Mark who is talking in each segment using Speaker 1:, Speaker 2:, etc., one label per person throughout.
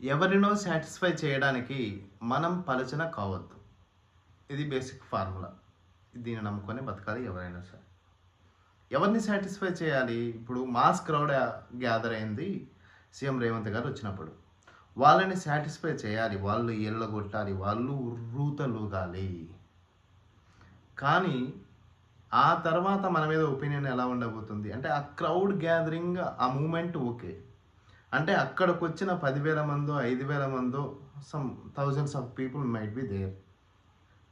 Speaker 1: ఎవరినో సాటిస్ఫై చేయడానికి మనం పలచన కావద్దు. ఇది బేసిక్ ఫార్ములా దీన్ని నమ్ముకొని బతకాలి ఎవరైనా సరే. ఎవరిని సాటిస్ఫై చేయాలి? ఇప్పుడు మాస్ క్రౌడ్ గ్యాదర్ అయింది. సీఎం రేవంత్ గారు వచ్చినప్పుడు. వాళ్ళని సాటిస్ఫై చేయాలి. వాళ్ళు ఎల్లగొట్టాలి. వాళ్ళు ఉర్రూతలుగాలి. కానీ ఆ తర్వాత మన మీద ఒపీనియన్ ఎలా ఉండబోతుంది? అంటే ఆ క్రౌడ్ గ్యాదరింగ్ ఆ మూమెంట్ ఓకే అంటే అక్కడికి వచ్చిన పదివేల మందో ఐదు వేల మందో some thousands of people might be there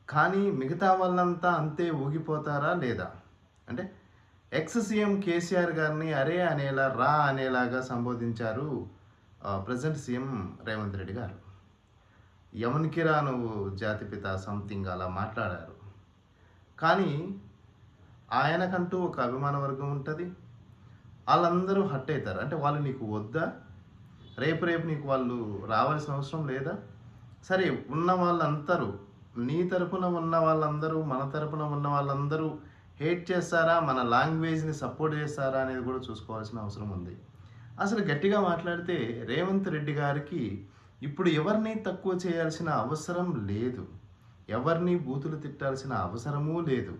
Speaker 1: కానీ మిగతా వాళ్ళంతా అంతే ఊగిపోతారా లేదా? అంటే ఎక్స్ సీఎం కేసీఆర్ గారిని అరే అనేలా రా అనేలాగా సంబోధించారు ప్రజెంట్ సీఎం రేవంత్ రెడ్డి గారు. యమునికి రా నువ్వు జాతిపిత సంథింగ్ అలా మాట్లాడారు. కానీ ఆయనకంటూ ఒక అభిమాన వర్గం ఉంటుంది. వాళ్ళందరూ హట్ అవుతారు అంటే వాళ్ళు నీకు వద్దా? రేపు రేపు నీకు వాళ్ళు రావాల్సిన అవసరం లేదా? సరే ఉన్న వాళ్ళందరూ నీ తరపున ఉన్న వాళ్ళందరూ మన తరపున ఉన్న వాళ్ళందరూ హేట్ చేస్తారా? మన లాంగ్వేజ్ని సపోర్ట్ చేస్తారా అనేది కూడా చూసుకోవాల్సిన అవసరం ఉంది. అసలు గట్టిగా మాట్లాడితే రేవంత్ రెడ్డి గారికి ఇప్పుడు ఎవరిని తక్కువ చేయాల్సిన అవసరం లేదు. ఎవరిని బూతులు తిట్టాల్సిన అవసరమూ లేదు.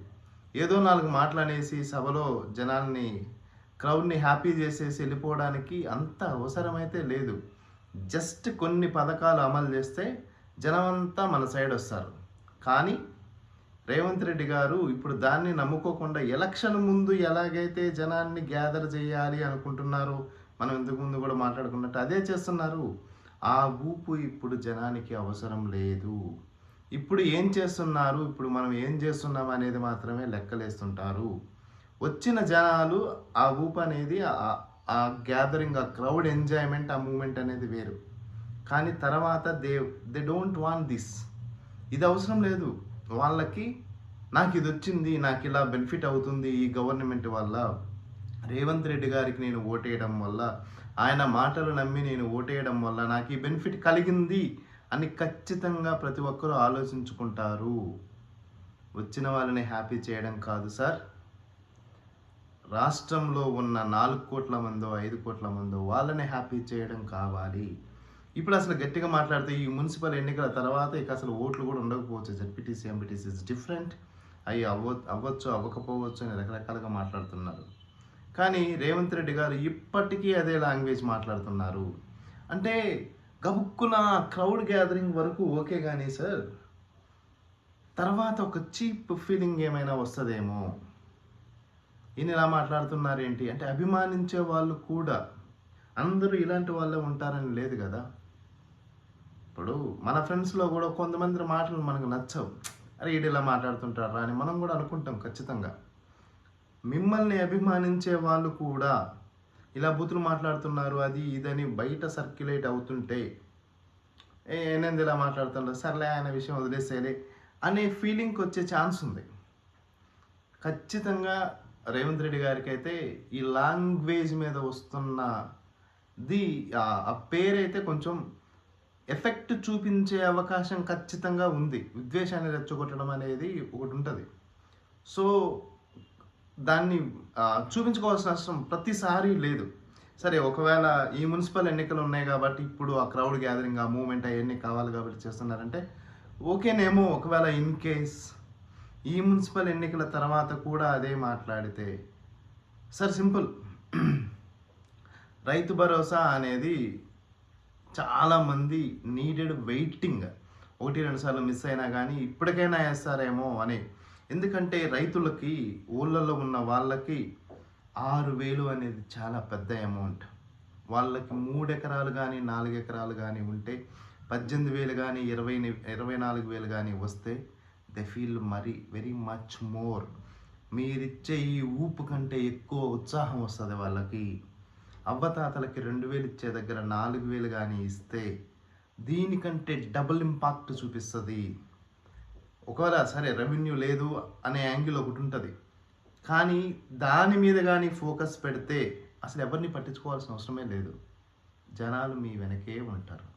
Speaker 1: ఏదో నాలుగు మాటలనేసి సభలో జనాల్ని క్రౌడ్ని హ్యాపీ చేసేసి వెళ్ళిపోవడానికి అంత అవసరమైతే లేదు. జస్ట్ కొన్ని పథకాలు అమలు చేస్తే జనమంతా మన సైడ్ వస్తారు. కానీ రేవంత్ రెడ్డి గారు ఇప్పుడు దాన్ని నమ్ముకోకుండా ఎలక్షన్ ముందు ఎలాగైతే జనాన్ని గ్యాదర్ చేయాలి అనుకుంటున్నారో మనం ఇంతకు ముందు కూడా మాట్లాడుకున్నట్టు అదే చేస్తున్నారు. ఆ ఊపు ఇప్పుడు జనానికి అవసరం లేదు. ఇప్పుడు ఏం చేస్తున్నారు? ఇప్పుడు మనం ఏం చేస్తున్నాం అనేది మాత్రమే లెక్కలేస్తుంటారు. వచ్చిన జనాలు ఆ ఊపు అనేది ఆ- గ్యాదరింగ్ ఆ క్రౌడ్ ఎంజాయ్మెంట్ ఆ మూమెంట్ అనేది వేరు. కానీ తర్వాత they they don't want this ఇది అవసరం లేదు. వాళ్ళకి నాకు ఇది వచ్చింది నాకు ఇలా బెనిఫిట్ అవుతుంది ఈ గవర్నమెంట్ వల్ల. రేవంత్ రెడ్డి గారికి నేను ఓటేయడం వల్ల ఆయన మాటలు నమ్మి నేను ఓటేయడం వల్ల నాకు ఈ బెనిఫిట్ కలిగింది అని ఖచ్చితంగా ప్రతి ఒక్కరూ ఆలోచించుకుంటారు. వచ్చిన వాళ్ళని హ్యాపీ చేయడం కాదు సార్. రాష్ట్రంలో ఉన్న నాలుగు కోట్ల మందో ఐదు కోట్ల మందో వాళ్ళని హ్యాపీ చేయడం కావాలి. ఇప్పుడు అసలు గట్టిగా మాట్లాడితే ఈ మున్సిపల్ ఎన్నికల తర్వాత ఇక అసలు ఓట్లు కూడా ఉండకపోవచ్చు. జడ్పీటీసీ ఎంపీటీసీ ఇస్ డిఫరెంట్ అవి అవ్వ అవ్వచ్చు అవ్వకపోవచ్చు అని రకరకాలుగా మాట్లాడుతున్నారు. కానీ రేవంత్ రెడ్డి గారు ఇప్పటికీ అదే లాంగ్వేజ్ మాట్లాడుతున్నారు. అంటే గబుక్కున క్రౌడ్ గ్యాదరింగ్ వరకు ఓకే కానీ సార్ తర్వాత ఒక చీప్ ఫీలింగ్ ఏమైనా వస్తుందేమో. ఈయన ఇలా మాట్లాడుతున్నారు ఏంటి అంటే అభిమానించే వాళ్ళు కూడా అందరూ ఇలాంటి వాళ్ళే ఉంటారని లేదు కదా? ఇప్పుడు మన ఫ్రెండ్స్లో కూడా కొంతమంది మాటలు మనకు నచ్చవు. అరే ఈడు ఇలా మాట్లాడుతుంటారా అని మనం కూడా అనుకుంటాం ఖచ్చితంగా. మిమ్మల్ని అభిమానించే వాళ్ళు కూడా ఇలా బూతులు మాట్లాడుతున్నారు అది ఇదని బయట సర్క్యులేట్ అవుతుంటే ఏ నేను ఇలా మాట్లాడుతున్నారు సర్లే ఆయన విషయం వదిలేసేలే అనే ఫీలింగ్కి వచ్చే ఛాన్స్ ఉంది. ఖచ్చితంగా రేవంత్ రెడ్డి గారికి అయితే ఈ లాంగ్వేజ్ మీద వస్తున్న ది ఆ- పేరైతే కొంచెం ఎఫెక్ట్ చూపించే అవకాశం ఖచ్చితంగా ఉంది. విద్వేషాన్ని రెచ్చగొట్టడం అనేది ఒకటి ఉంటుంది. సో దాన్ని చూపించుకోవాల్సిన అవసరం ప్రతిసారి లేదు. సరే ఒకవేళ ఈ మున్సిపల్ ఎన్నికలు ఉన్నాయి కాబట్టి ఇప్పుడు ఆ క్రౌడ్ గ్యాదరింగ్ ఆ మూమెంట్ అవన్నీ కావాలి కాబట్టి చేస్తున్నారంటే ఓకేనేమో. ఒకవేళ ఇన్ కేస్ ఈ మున్సిపల్ ఎన్నికల తర్వాత కూడా అదే మాట్లాడితే సార్ సింపుల్. రైతు భరోసా అనేది చాలామంది నీడెడ్ వెయిటింగ్ ఒకటి రెండు సార్లు మిస్ అయినా కానీ ఇప్పటికైనా వేస్తారేమో అని. ఎందుకంటే రైతులకి ఊళ్ళల్లో ఉన్న వాళ్ళకి ఆరు వేలు అనేది చాలా పెద్ద అమౌంట్ వాళ్ళకి మూడు ఎకరాలు కానీ నాలుగు ఎకరాలు కానీ ఉంటే పద్దెనిమిది వేలు కానీ ఇరవై ఇరవై నాలుగు వేలు కానీ వస్తే దే ఫీల్ మరీ వెరీ మచ్ మోర్ మీరిచ్చే ఈ ఊపు కంటే ఎక్కువ ఉత్సాహం వస్తుంది వాళ్ళకి. అవ్వతాతలకి రెండు వేలు ఇచ్చే దగ్గర నాలుగు వేలు కానీ ఇస్తే దీనికంటే డబుల్ ఇంపాక్ట్ చూపిస్తుంది. ఒకవేళ సరే రెవెన్యూ లేదు అనే యాంగిల్ ఒకటి ఉంటుంది. కానీ దాని మీద కానీ ఫోకస్ పెడితే అసలు ఎవరిని పట్టించుకోవాల్సిన అవసరమే లేదు. జనాలు మీ వెనకే ఉంటారు.